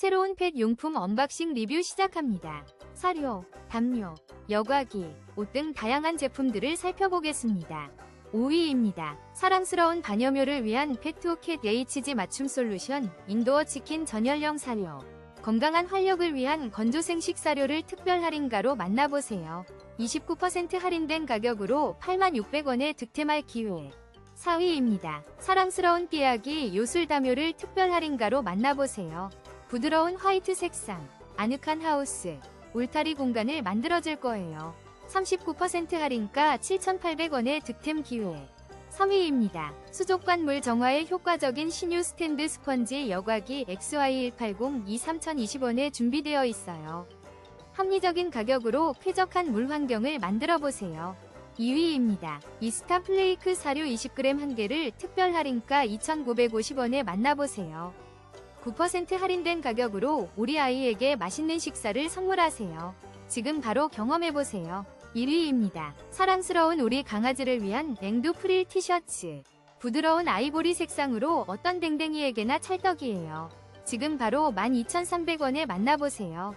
새로운 펫 용품 언박싱 리뷰 시작합니다. 사료, 담요, 여과기, 옷 등 다양한 제품들을 살펴보겠습니다. 5위입니다. 사랑스러운 반려묘를 위한 페트오캣 HG 맞춤 솔루션 인도어 치킨 전열령 사료. 건강한 활력을 위한 건조생식 사료를 특별 할인가로 만나보세요. 29% 할인된 가격으로 8600원에 득템할 기회. 4위입니다. 사랑스러운 삐약이 요술다묘를 특별 할인가로 만나보세요. 부드러운 화이트 색상, 아늑한 하우스, 울타리 공간을 만들어줄 거예요. 39% 할인가 7,800원의 득템 기회. 3위입니다. 수족관 물 정화에 효과적인 신유 스탠드 스펀지 여과기 XY180 2 3020원에 준비되어 있어요. 합리적인 가격으로 쾌적한 물 환경을 만들어 보세요. 2위입니다. 이스타 플레이크 사료 20g 한 개를 특별 할인가 2,950원에 만나보세요. 9% 할인된 가격으로 우리 아이에게 맛있는 식사를 선물하세요. 지금 바로 경험해보세요. 1위입니다. 사랑스러운 우리 강아지를 위한 냉두 프릴 티셔츠. 부드러운 아이보리 색상으로 어떤 댕댕이에게나 찰떡이에요. 지금 바로 12,300원에 만나보세요.